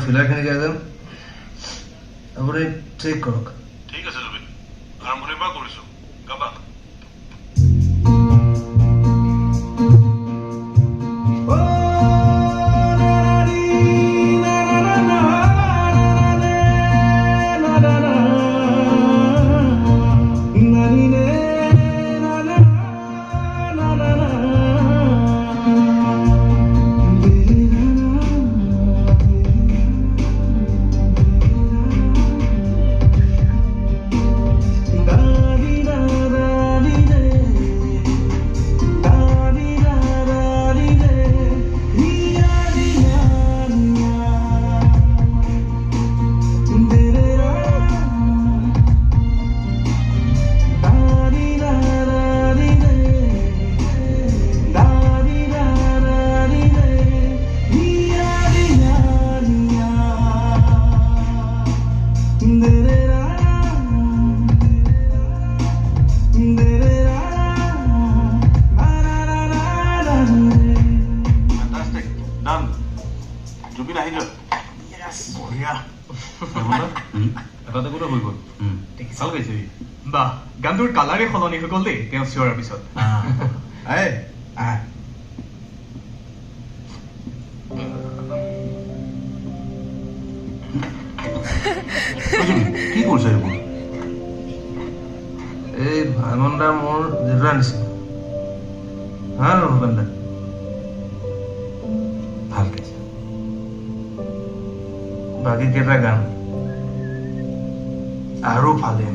ফিলাৰখিনি গাই যাম আপুনি ঠিক আহিল গানটোৰ কালাৰে সলনি হৈ গ'ল দেই তেওঁ চিঞৰাৰ পিছত। কি কৰিছে এইবোৰ? এই ভাইমন দা মোৰ জেতুৰা আনিছিল হা ভূপেন দা বাকী কেটা গান? আরও ফালিম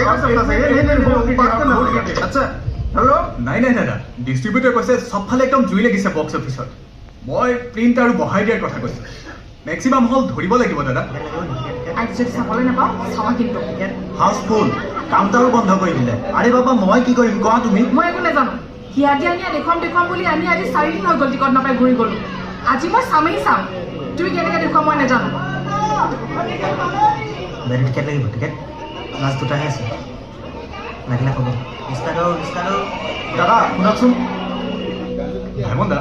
একো চেষ্টা চাগে নাই নাই দাদা ডিষ্ট্ৰিবিউটৰে কৈছে চবফালে একদম জুই লাগিছে বক্স অফিচত মই প্ৰিণ্ট আৰু বহাই দিয়াৰ কথা কৈছোঁ। মেক্সিমাম হল ধৰিব লাগিব দাদা। হাউচফুল কাউণ্টাৰো বন্ধ কৰি দিলে। আৰে বাবা মই কি কৰিম কোৱা তুমি? মই একো নাজানো। সিহঁতি আনি দেখুৱাম দেখুৱাম বুলি আনি আজি চাৰিদিন হৈ গ'ল টিকট নাপাই ঘূৰি গ'লো। আজি মই চামেই চাম। তুমি কেনেকৈ দেখুৱাম মই নাজানো। মেৰিট কেনেকৈ লাগিব টিকেট লাষ্ট দুটাহে আছে। লাগিলে ক'ব ডিছকাউণ্ট ডিছকাউণ্ট দাদা শুনকচোন ভাইমন দা